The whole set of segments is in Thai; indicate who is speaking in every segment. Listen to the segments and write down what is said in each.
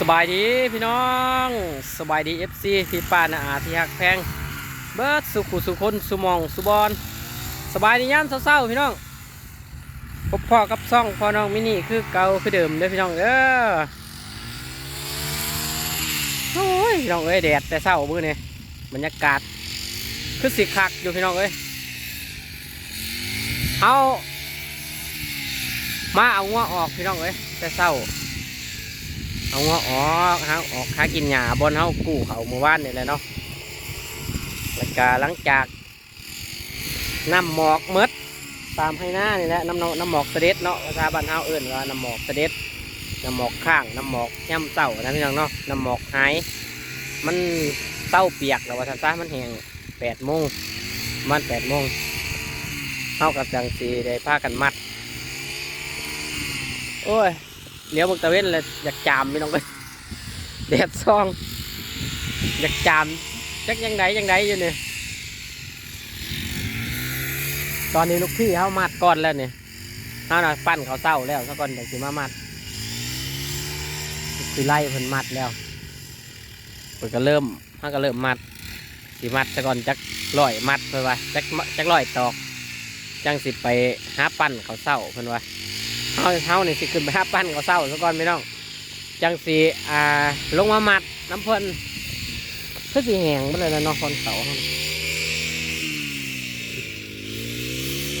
Speaker 1: สบายดีพี่น้องสบายดีเอฟซีพี่ป้านาอาที่ฮักแพงเบิร์ดสุขุสุคนสุมองสุบอนสบายดีย่ามเศร้าๆพี่น้องพบพ่อกับซ่องพ่อน้องมินี่คือเก่าคือเดิมเด้อพี่น้องเออโอ้ยพี่น้องเอ้ยแดดแต่เศร้ามื้อนี่บรรยากาศคือสิคักอยู่พี่น้องเอ้ยเอามาเอางัวออกพี่น้องเอ้ยแต่เศร้า เอาออกฮะออกหากินหญ้าบนเฮากู้เขาเมื่อวานนี่แหละเนาะแล้วก็หลังจากน้ำหมอกหมดตามให้หน้านี่แหละน้ำน้ำหมอกเสด็จเนาะภาษาบ้านเฮาเอิ้นว่าน้ำหมอกเสด็จน้ำหมอกข้างน้ำหมอกย่ำเต้านะพี่น้องเนาะน้ำหมอกหายมันเต้าเปียกแล้วว่าท่ามันแห้งแปดโมงมันแปดโมงเฮากับจังสีได้พากันมัด โอ้ย เลี้ยวบกตะเว้นเลยอยากจามพี่น้องไปแดดซอง อยากจามจักยังไงยังไงอยู่เนี่ยตอนนี้ลูกพี่เขามัดก่อนแล้วเนี่ยเขาน่ะปั้นเขาเศร้าแล้วซะก่อนเดี๋ยวสิมามัดคือไล่เพิ่นมัดแล้วเพิ่นก็เริ่มเขาก็เริ่มมัดสิมัดซะก่อนจักร้อยมัดเพิ่นว่าจักจักร้อยตอกจังสิไปหาปั้นเขาเศร้าเพิ่นว่า เฮาเฮานี่สิขึ้นไปหาปั้นเขาเศร้าซะก่อนไม่ต้อง จังสีอ่าลงมามัดน้ำเพิ่นคือสิแหงไปเลยนะน้องคนเสาเรา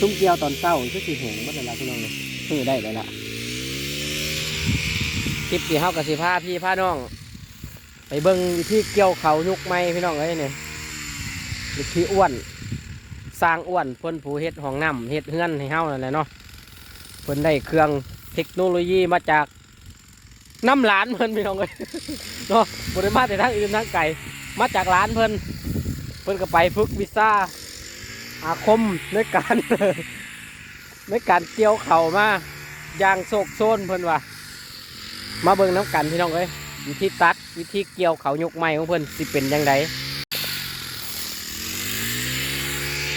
Speaker 1: ซุ้มเกียวตอนเศร้าคือสิแหงไปเลยละพี่น้องเลยคือได้เลยละคลิปที่เฮากับสิพาพี่พาน้อง ไปเบิ่งวิธีเกี่ยวเขายุกไม้พี่น้องเอ้ยเนี่ยวิธีอ้วนสร้างอ้วนเพิ่นผูเฮ็ดห้องน้ำเฮ็ดเฮือนให้เฮานั่นแหละเนาะ พิ่นได้เครื่องเทคโนโลยีมาจากน้ำหลานเพิ่นพี่น้องเลยเนาะบริมาแต่ทางอื่นทางไกลมาจากร้านเพิ่นเพิ่นก็ไปฝึกวิซ่าอาคมในการในการเกี่ยวเข่ามาอย่างโศกโซนเพิ่นว่ามาเบิ่งน้ำกันพี่น้องเอ้ยวิธีตัดวิธีเกี่ยวเขายกไม้ของเพิ่นสิเป็นยังไง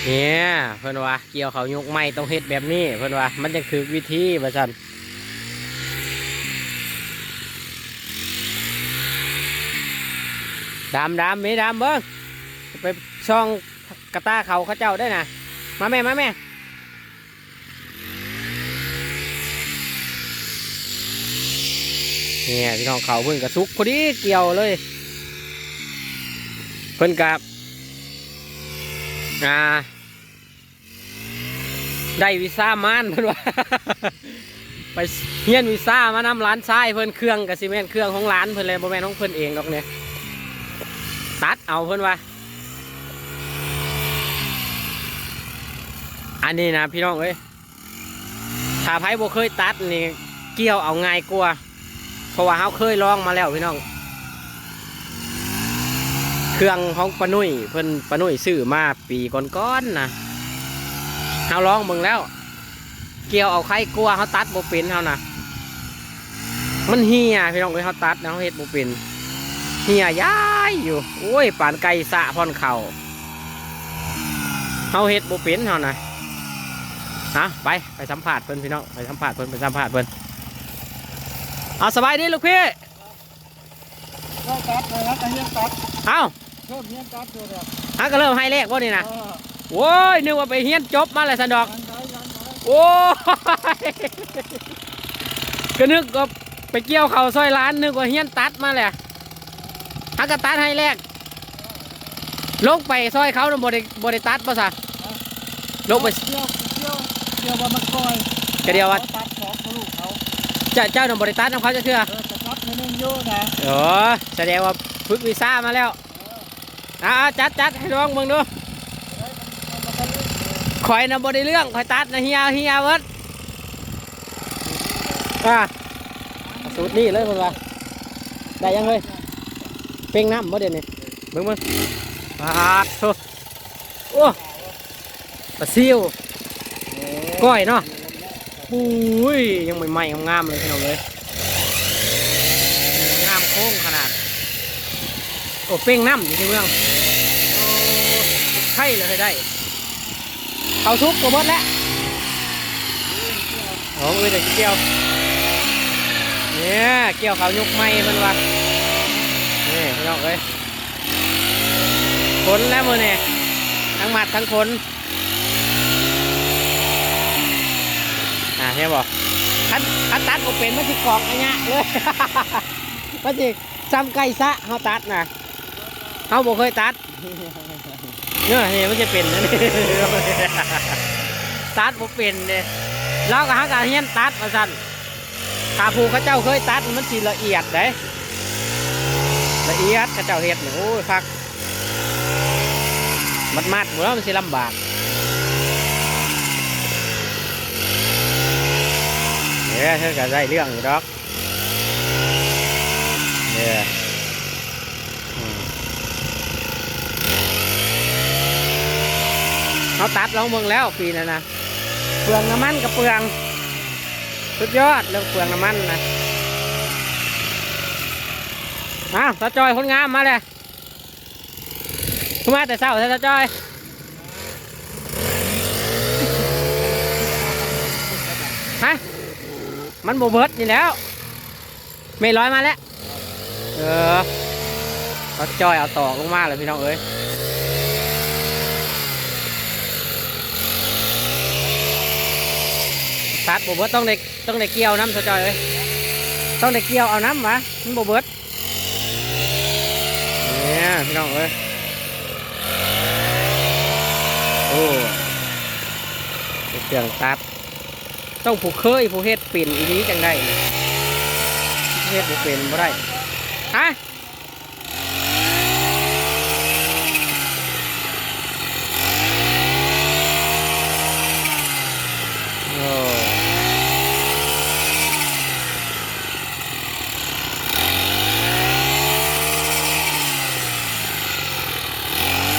Speaker 1: เนี่ยเพิ่อนว่าเกี่ยวเขายกไม้ต้องเฮ็ดแบบนี้เพิ่อนว่ามันจะคือวิธีว่าซั่นดำดำมีดำเบิ้งไปช่องกระตาเขาเขาเจ้าได้นะมาแม่มาแม่เนี่ยพี่น้องเขาเพิ่นกระซุกพอดีเกี่ยวเลย เพิ่นกับอ่า ได้วีซ่ามานเพิ่อนว่า ไปเฮียนวีซ่ามานำร้านทรายเพิ่อนเครื่องกับซีเมนเครื่องของร้านเพิ่อนเลยบ่แม่นของเพิ่อนเองดอกเนี่ยตัดเอาเพิ่อนว่า อันนี้นะพี่น้องเอ้ยถ้าไผบ่เคยตัดนี่เกี่ยวเอาง่ายกว่าเพราะว่าเฮาเคยลองมาแล้วพี่น้อง เครื่องของปนุ่ยเพิ่อนปนุ่ยซื้อมาปีก่อนๆนะ เฮาลองเบิ่งแล้ว เกี่ยวเอาไข่กลัวเฮาตัดโบเป็นเฮานะมันเหี่ยพี่น้องเอ้ยเฮาตัดนะเฮาเฮ็ดโบเป็นเหี่ยย้ายอยู่โอ้ยปานไก่สะพอนเข่าเฮาเฮ็ดโบเป็นเฮานะฮะไปไปสัมภาษณ์เพิ่นพี่น้องไปสัมภาษณ์เพิ่นไปสัมภาษณ์เพิ่นเอาสบายดีลูกพี่
Speaker 2: ก็ตัดเลยครับเฮียนตัด
Speaker 1: เอา
Speaker 2: เพิ่มเฮียนตัดอยู่แบ
Speaker 1: ฮะก็เริ่มให้เลขบ่นี่นะ โอ้ยนึกว่าไปเฮียนจบมาแล้วสันดอก
Speaker 2: ยันได้ยันได้
Speaker 1: โอ้ยก็นึกว่าไปเกี่ยวเขาวซอยร้านนึกว่าเฮียนตัดมาแหละฮักกะตัดให้แรก ลงไปซอยเขาบริบริตัดป่ะสะลงไป
Speaker 2: เที่ยวเที่ยวเที่ยวบนมันคอย
Speaker 1: กระเดียวว่า
Speaker 2: ขตัดของเขาลูกเขา
Speaker 1: เจ้าเจ้าหนบริตัดน้ำเขาจะเชื่อ
Speaker 2: เออจะตัดในนึงโย่นะ
Speaker 1: โอ้แสดงว่าฝึกวีซ่ามาแล้วอ่าจัดจัดให้ลองมึงดู คอยนำบริเรื่องคอยตัดนะเฮียเฮียเวิร์ดอ่าสูตรนี่เลยมึงว่าได้ยังเลยเป่งน้ำบ่เด่นนี่เบิ่งมึงปาดโถโอ้ปลาซิวก้อยเนาะปุ้ยยังใหม่ๆงามๆเลยพี่น้องเลยงามโค้งขนาดโอ้เป่งน้ำอยู่ที่เมืองโอ้ใช่เลยได้ เขาซุกก็หมดแล้วโอ้ยแต่เกี่ยวเนี่ยเกี่ยวเขาวยกไม้เพิ่นว่านี่พี่น้องเอ้ยขนแล้วมือเนี่ยทั้งหมัดทั้งขนอ่าเห็นบ่คันคันตัดบ่เป็นมันสิกรอกอันเนี้ยเลยมันสิซ้ำไก่ซะเฮาตัดนะเฮาบ่เคยตัด เนี่ยนี่มันจะเป็นนะนี่ตัดบ่เป็นเด้เราก็หากาเฮียนตัดว่าซั่นถ้าผู้เขาเจ้าเคยตัดมันสิละเอียดเด้ละเอียดเขาเจ้าเฮ็ดนี่โอ้ยคักมัดมัดหมดแล้วมันสิลำบากเนี่ยเธอก็ได้เรื่องอยู่ดอกเนี่ยอืม เขาตัดลองเมืองแล้วปีนั้นนะเปลืองน้ำมันกับเปลือง สุดยอดเรื่องเปลืองน้ำมันนะมาตาจอยคนงามมาเลยขึ้นมาแต่เช้าใช่ตาจอยฮะมันโบเบิดนี่แล้วไม่ร้อยมาแล้วเออตาจอยเอาตอกลงมาเลยพี่น้องเอ้ย ตัดบเบิดต้องได้ต้องได้เกี่ยวน้ำสะจอยเอ้ยต้องได้เกี่ยวเอาน้ำมามันบเบิดเนี่ยพี่น้องเอ้ยโอ้เป็นเครื่องตัด ต้องผูกเคยผูกเฮ็ดปิ่นอีนี้จังได้เฮ็ดผูกเป็นบ่ได้ฮะ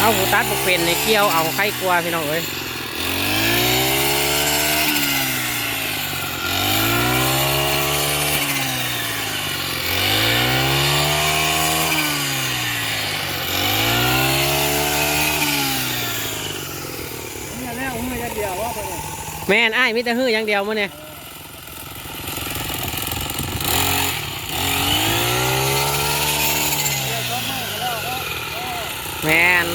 Speaker 1: เอาหูตัดบุเป็นในเกี่ยวเอาไข่กลัวพี่น้องเอ้ย
Speaker 2: นี่แหละอุ้ยเดียวว่าไปเนี่ย
Speaker 1: แม่นอ้ายมิแต่ฮื้ออย่างเดียวมื้อนี่
Speaker 2: เดี๋ยวเขาไม่แล้วก็
Speaker 1: แม่น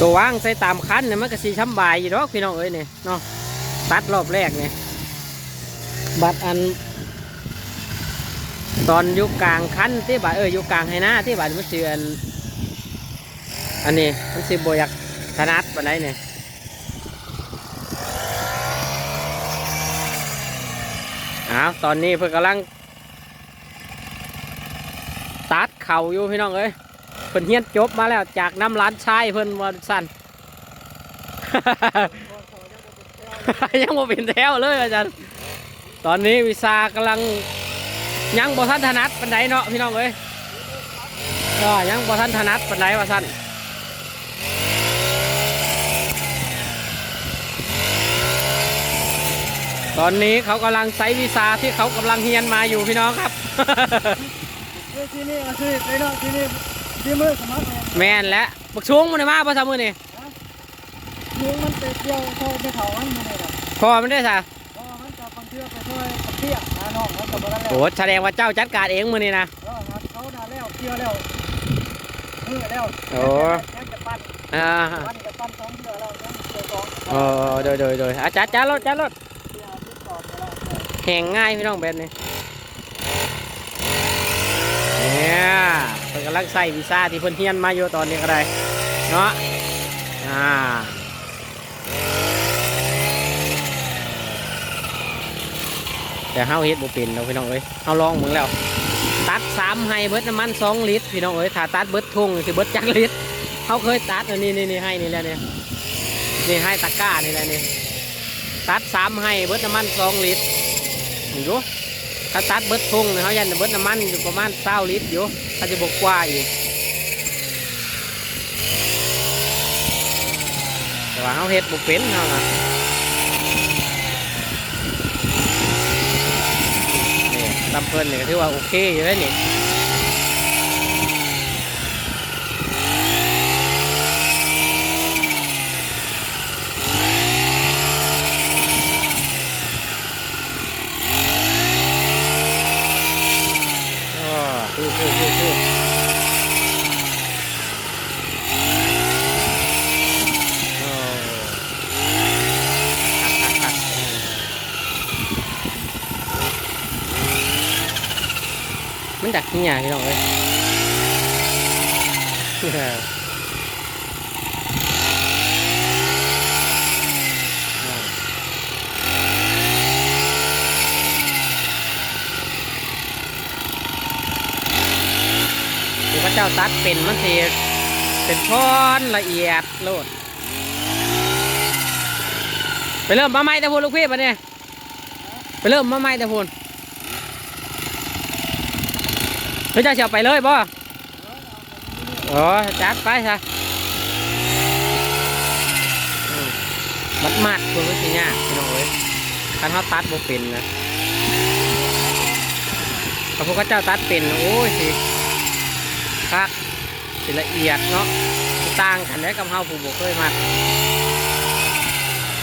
Speaker 1: ตัวว่างใส่ตามคันเนี่ยมันก็สีช้ำบายอยู่ดอกพี่น้องเอ้ยเนี่ยเนาะตัดรอบแรกเนี่ยบัดอัน ตอนอยุคกลางคันที่บาดเอออยุคกลางให้หน้าที่บาดมันเสือนอันนี้มันสิบอยากถนัดปานใดเนี่ยอ้าวตอนนี้เพิ่นกำลัง ตัดเข่าอยู่พี่น้องเอ้ย พิ่นเฮียนจบมาแล้วจากน้ำร้านชายเพิ่นว่าสั่น ยังบ่เป็นแถวเลยอาจารย์ ตอนนี้วิซากำลังยังบ่ทันถนัดปันไดเนาะพี่น้องเอ้ยก็ยังบ่ทันถนัดปันไดว่าสันตอนนี้เขากำลังใช้วีซาที่เขากำลังเฮียนมาอยู่พี่น้องครับ
Speaker 2: ที่นี่อาชีพเลยเนาะที่นี่ ที่มือสมัครเนี่ย
Speaker 1: แม่นและบักชวงมันได้มาภาษามือนี่
Speaker 2: ลุงมันไปเที่ยวเข้าไปเขามันมาเลยครับ
Speaker 1: พอมันได้สะ
Speaker 2: เพราะว่ามันจะคนเที่ยวไปช่วยคนเที่ยวหาน้องเขากับบ้านแล้ว
Speaker 1: โอ้แสดงว่าเจ้าจัดการเองมือนี่นะ
Speaker 2: เออครับเขาด่าแล้วเที่ยวแล้วเมื่อแล้ว
Speaker 1: โอ้
Speaker 2: ยังจะปั้น
Speaker 1: อ่า
Speaker 2: ปั้นจะปั้นสองเที่ยวแล้วยังเที่ยวสอง
Speaker 1: โอ้โดยโดยโดยอาจารย์จ้ารถจ้ารถ
Speaker 2: เที่ยวติดต่อไปแล้ว
Speaker 1: แห่งง่ายพี่น้องแบบนี้เนี่ยเพิ่นกำลังใส่วีซ่าที่เพิ่นเฮียนมาอยู่ตอนนี้ก็ได้เนาะอ่าแต่เฮาเฮ็ดบ่เป็นเนาะพี่น้องเอ้ยเฮาลองมึงแล้ว ตัดสามให้เบิดน้ำมันสองลิตรพี่น้องเอ้ยถ้าตัดเบิดทุ่งสิเบิดจักลิตรเฮาเคยตัดอันนี้นี่นี่ให้นี่แหละเนี่ยนี่ให้ตะกร้านี่แหละนี่ตัดสามให้เบิดน้ำมันสองลิตรนี่ดู ถ้าตัดเบิดทงเนี่ยเขายันเบิดน้ำมันอยู่ประมาณเศร้าลิตรอยู่เขาจะบกกว่าอีกแต่ว่าเขาเห็ดบุเป็นเขานะนี่ตำเพิ่นเนี่ยก็ถือว่าโอเคอยู่แล้วนี่ ดักเนี่ยพี่น้องเอ้ยพระเจ้าตัดเป็นมันเสิเป็นพรละเอียดโลด ไปเริ่มมาใหม่แต่พูนลูกพี่ปะเนี่ย ไปเริ่มมาใหม่แต่พูน พระเจ้าเสียไปเลยบ่อ๋อจัดไปซะมัดมัดคุณไม่ใช่ยากพี่น้องเอ้ยคันเขาตัดบ่เป็นนะพระพุทธเจ้าตัดเป็นโอ้ยสิคักสิละเอียดเนาะต่างกันได้กับเฮาผู้บ่เคยมัด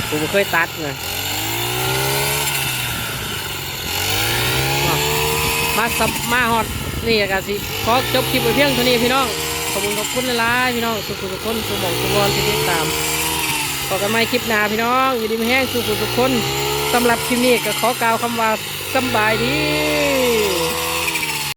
Speaker 1: กูบ่เคยตัดเลยมาสับมาฮอด นี่ก็สิขอจบคลิปไว้เพียงเท่านี้พี่น้อง ขอบคุณขอบคุณหลายๆพี่น้อง สุขุสุขคนสุขหมองสุขวอลที่ติดตามขอกันไม่คลิปหน้าพี่น้อง อยู่ดีไม่แห้งสุขุสุขคนสำหรับคลิปนี้ก็ขอกล่าวคำว่าสบายดี